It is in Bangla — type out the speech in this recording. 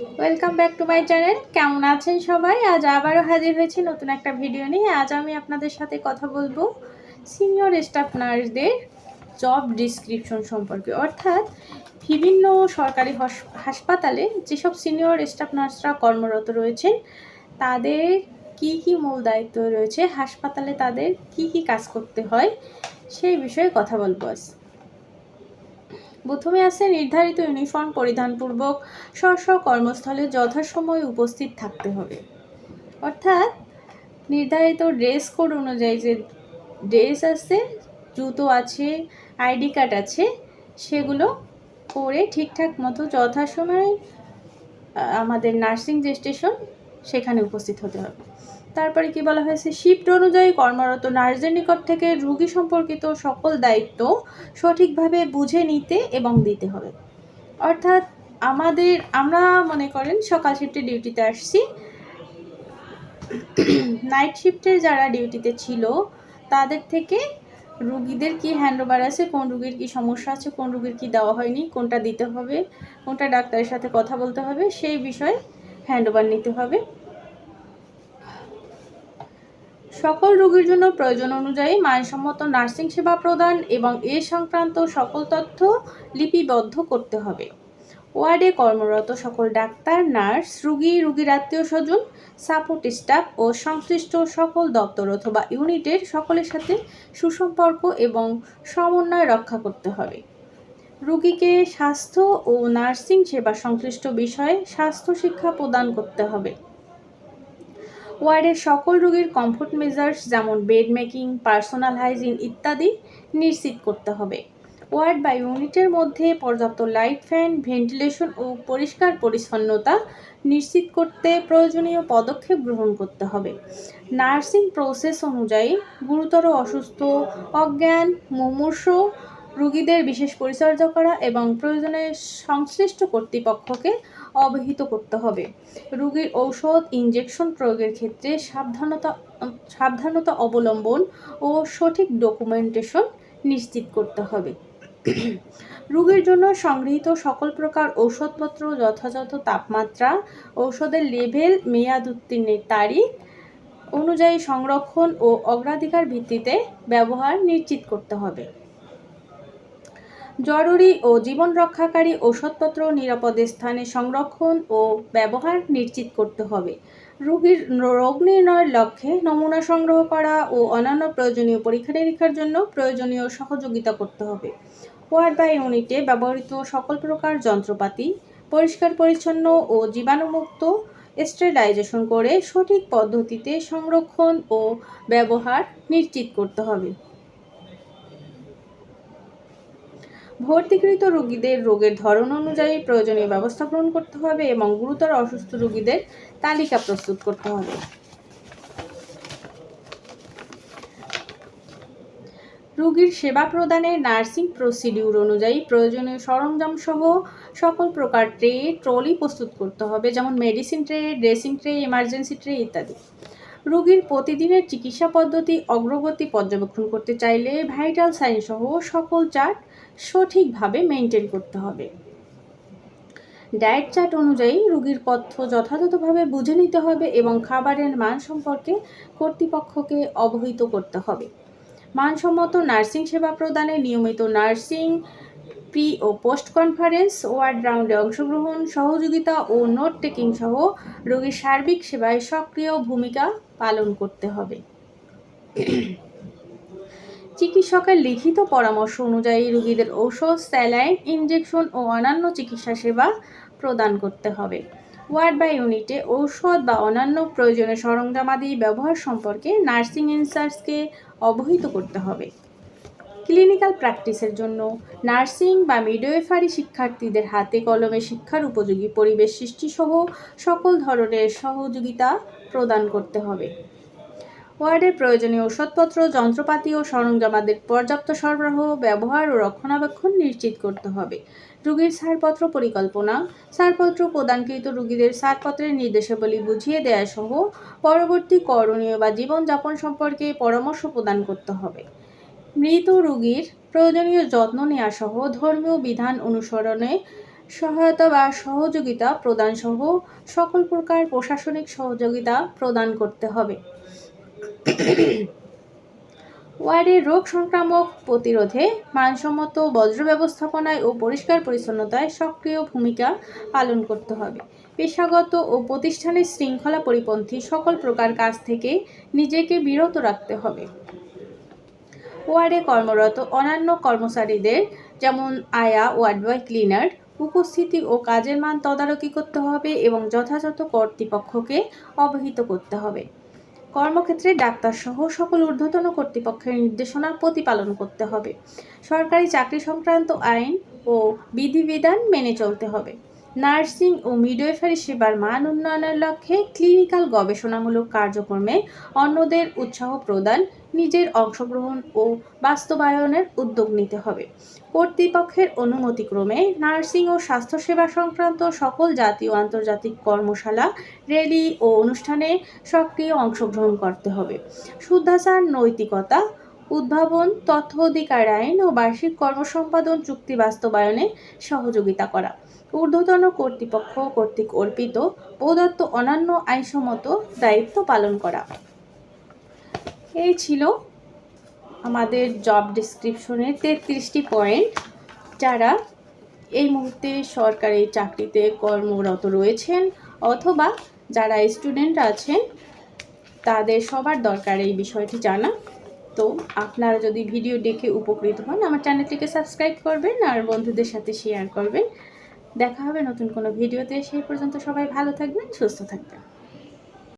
Welcome back to my channel কেমন আছেন সবাই? আজ আবারও হাজির হয়েছি নতুন একটা ভিডিও নিয়ে। আজ আমি আপনাদের সাথে কথা বলব সিনিয়র স্টাফ নার্সদের জব ডিসক্রিপশন সম্পর্কে। অর্থাৎ বিভিন্ন সরকারি হাসপাতালে যেসব সিনিয়র স্টাফ নার্সরা কর্মরত রয়েছেন, তাদের কি কি মূল দায়িত্ব রয়েছে? হাসপাতালে তাদের কি কি কাজ করতে হয়? সেই বিষয়ে কথা বলব আজ। প্রথমে আছে নির্ধারিত ইউনিফর্ম পরিধানপূর্বক স্ব স্ব কর্মস্থলে যথাসময়ে উপস্থিত থাকতে হবে। অর্থাৎ নির্ধারিত ড্রেস কোড অনুযায়ী যে ড্রেস আছে, জুতো আছে, আইডি কার্ড আছে, সেগুলো পরে ঠিকঠাক মতো যথাসময়ে আমাদের নার্সিং যে স্টেশন, সেখানে উপস্থিত হতে হবে। তারপরে কি বলা হয়েছে? শিফট অনুযায়ী কর্মরত নার্সের নিকট থেকে রুগী সম্পর্কিত সকল দায়িত্ব সঠিকভাবে বুঝে নিতে এবং দিতে হবে। অর্থাৎ আমাদের, আমরা মনে করেন সকাল শিফটে ডিউটিতে আসছি। নাইট শিফটে যারা ডিউটিতে ছিল, তাদের থেকে রুগীদের কি হ্যান্ডওভার আছে, কোন রুগীর কি সমস্যা আছে, কোন রুগীর কি দেওয়া হয়নি, কোনটা দিতে হবে, কোনটা ডাক্তারের সাথে কথা বলতে হবে, সেই বিষয়ে হ্যান্ডওভার নিতে হবে। সকল রোগীর জন্য প্রয়োজন অনুযায়ী মানসম্মত নার্সিং সেবা প্রদান এবং এ সংক্রান্ত সকল তথ্য লিপিবদ্ধ করতে হবে। ওয়ার্ডে কর্মরত সকল ডাক্তার, নার্স, রুগী, রুগীর আত্মীয় স্বজন, সাপোর্ট স্টাফ ও সংশ্লিষ্ট সকল দপ্তর অথবা ইউনিটের সকলের সাথে সুসম্পর্ক এবং সমন্বয় রক্ষা করতে হবে। রুগীকে স্বাস্থ্য ও নার্সিং সেবা সংশ্লিষ্ট বিষয়ে স্বাস্থ্য শিক্ষা প্রদান করতে হবে। ওয়ার্ডের সকল রোগীর কমফোর্ট মেজার্স যেমন বেড মেকিং পার্সোনাল হাইজিন ইত্যাদি নিশ্চিত করতে হবে। ওয়ার্ড বা ইউনিটের মধ্যে পর্যাপ্ত লাইট ফ্যান ভেন্টিলেশন ও পরিষ্কার পরিচ্ছন্নতা নিশ্চিত করতে প্রয়োজনীয় পদক্ষেপ গ্রহণ করতে হবে। নার্সিং প্রসেস অনুযায়ী গুরুতর অসুস্থ, অজ্ঞান, মুমূর্ষ রুগীদের বিশেষ পরিচর্যা করা এবং প্রয়োজনে সংশ্লিষ্ট কর্তৃপক্ষকে অবহিত করতে হবে। রুগীর ঔষধ, ইনজেকশন প্রয়োগের ক্ষেত্রে সাবধানতা সাবধানতা অবলম্বন ও সঠিক ডকুমেন্টেশন নিশ্চিত করতে হবে। রোগীর জন্য সংগৃহীত সকল প্রকার ঔষধপত্র, যথাযথ তাপমাত্রা, ঔষধের লেভেল, মেয়াদ উত্তীর্ণের তারিখ অনুযায়ী সংরক্ষণ ও অগ্রাধিকার ভিত্তিতে ব্যবহার নিশ্চিত করতে হবে। জরুরি ও জীবন রক্ষাকারী ওষুধপত্র নিরাপদ স্থানে সংরক্ষণ ও ব্যবহার নিশ্চিত করতে হবে। রোগীর রোগ নির্ণয়ের লক্ষ্যে নমুনা সংগ্রহ করা ও অন্যান্য প্রয়োজনীয় পরীক্ষা নিরীক্ষার জন্য প্রয়োজনীয় সহযোগিতা করতে হবে। ওয়ার্ড বা ইউনিটে ব্যবহৃত সকল প্রকার যন্ত্রপাতি পরিষ্কার, পরিচ্ছন্ন ও জীবাণুমুক্ত স্টেলাইজেশন করে সঠিক পদ্ধতিতে সংরক্ষণ ও ব্যবহার নিশ্চিত করতে হবে। ভর্তিকৃত রোগীদের রোগের ধরন অনুযায়ী প্রয়োজনীয় ব্যবস্থা গ্রহণ করতে হবে এবং গুরুতর অসুস্থ রোগীদের তালিকা প্রস্তুত করতে হবে। রোগীর সেবা প্রদানে নার্সিং প্রসিডিউর অনুযায়ী প্রয়োজনীয় সরঞ্জাম সহ সকল প্রকার ট্রে, ট্রলি প্রস্তুত করতে হবে, যেমন medicine tray, dressing tray, emergency tray ইত্যাদি। রোগীর প্রতিদিনের চিকিৎসা পদ্ধতি, অগ্রগতি পর্যবেক্ষণ করতে চাইলে ভাইটাল সাইন সহ সকল চার্ট সঠিকভাবে মেনটেন করতে হবে। ডায়েট চার্ট অনুযায়ী রোগীর তথ্য যথাযথভাবে বুঝে নিতে হবে এবং খাবারের মান সম্পর্কে কর্তৃপক্ষকে অবহিত করতে হবে। মানসম্মত নার্সিং সেবা প্রদানে নিয়মিত নার্সিং প্রি ও পোস্ট কনফারেন্স ওয়ার্ড রাউন্ডে অংশগ্রহণ, সহযোগিতা ও নোট টেকিং সহ রোগীর সার্বিক সেবায় সক্রিয় ভূমিকা পালন করতে হবে। চিকিৎসকের লিখিত পরামর্শ অনুযায়ী রোগীদের ঔষধ, স্যালাইন ইনজেকশন ও অন্যান্য চিকিৎসা সেবা প্রদান করতে হবে। ওয়ার্ড বা ইউনিটে ঔষধ বা অন্যান্য প্রয়োজনীয় সরঞ্জামাদি ব্যবহার সম্পর্কে নার্সিং ইনচার্জকে অবহিত করতে হবে। ক্লিনিক্যাল প্র্যাকটিসের জন্য নার্সিং বা মিডওয়েফারি শিক্ষার্থীদের হাতে কলমে শিক্ষার উপযোগী পরিবেশ সৃষ্টিসহ সকল ধরনের সহযোগিতা প্রদান করতে হবে। ওয়ার্ডের প্রয়োজনীয় ওষুধপত্র যন্ত্রপাতি ও সরঞ্জামাদের পর্যাপ্ত সরবরাহ, ব্যবহার ও রক্ষণাবেক্ষণ নিশ্চিত করতে হবে। রোগীর ছাড়পত্র পরিকল্পনা, ছাড়পত্র প্রদানকৃত রোগীদের ছাড়পত্রের নির্দেশাবলী বুঝিয়ে দেওয়া সহ পরবর্তী করণীয় বা জীবনযাপন সম্পর্কে পরামর্শ প্রদান করতে হবে। মৃত রোগীর প্রয়োজনীয় যত্ন নেওয়া সহ ধর্মীয় বিধান অনুসরণে সহায়তা বা সহযোগিতা প্রদান সহ সকল প্রকার প্রশাসনিক সহযোগিতা প্রদান করতে হবে। ওয়ার্ডে রোগ সংক্রামক প্রতিরোধে মানসম্মত বজ্র ব্যবস্থাপনায় ও পরিষ্কার পরিচ্ছন্নতায় সক্রিয় ভূমিকা পালন করতে হবে। পেশাগত ও প্রতিষ্ঠানের শৃঙ্খলা পরিপন্থী সকল প্রকার কাজ থেকে নিজেকে বিরত রাখতে হবে। ওয়ার্ডে কর্মরত অন্যান্য কর্মচারীদের, যেমন আয়া ওয়ার্ড বয় ক্লিনার, উপস্থিতি ও কাজের মান তদারকি করতে হবে এবং যথাযথ কর্তৃপক্ষকে অবহিত করতে হবে। কর্মক্ষেত্রে ডাক্তারসহ সকল ঊর্ধ্বতন কর্তৃপক্ষের নির্দেশনা প্রতিপালন করতে হবে। সরকারি চাকরি সংক্রান্ত আইন ও বিধিবিধান মেনে চলতে হবে। নার্সিং ও মিডওয়েফারি সেবার মান উন্নয়নের লক্ষ্যে ক্লিনিক্যাল গবেষণামূলক কার্যক্রমে অন্যদের উৎসাহ প্রদান নিজের অংশগ্রহণ ও বাস্তবায়নের উদ্যোগ নিতে হবে। কর্তৃপক্ষের অনুমতিক্রমে নার্সিং ও স্বাস্থ্যসেবা সংক্রান্ত সকল জাতীয় আন্তর্জাতিক কর্মশালা, র্যালি ও অনুষ্ঠানে সক্রিয় অংশগ্রহণ করতে হবে। শুদ্ধাচার, নৈতিকতা, উদ্ভাবন, তথ্য অধিকার আইন ও বার্ষিক কর্মসম্পাদন চুক্তি বাস্তবায়নে সহযোগিতা করা। ঊর্ধ্বতন কর্তৃপক্ষ কর্তৃক অর্পিত প্রদত্ত অন্যান্য আইনসম্মত দায়িত্ব পালন করা। এই ছিল আমাদের জব ডিসক্রিপশনের তেত্রিশটি পয়েন্ট যারা এই মুহূর্তে সরকারি চাকরিতে কর্মরত রয়েছেন অথবা যারা স্টুডেন্ট আছেন, তাদের সবার দরকার এই বিষয়টি জানা। তো আপনারা যদি ভিডিও দেখে উপকৃত হন, আমার চ্যানেলটিকে সাবস্ক্রাইব করবেন আর বন্ধুদের সাথে শেয়ার করবেন। দেখা হবে নতুন কোনো ভিডিওতে সেই পর্যন্ত সবাই ভালো থাকবেন, সুস্থ থাকবেন।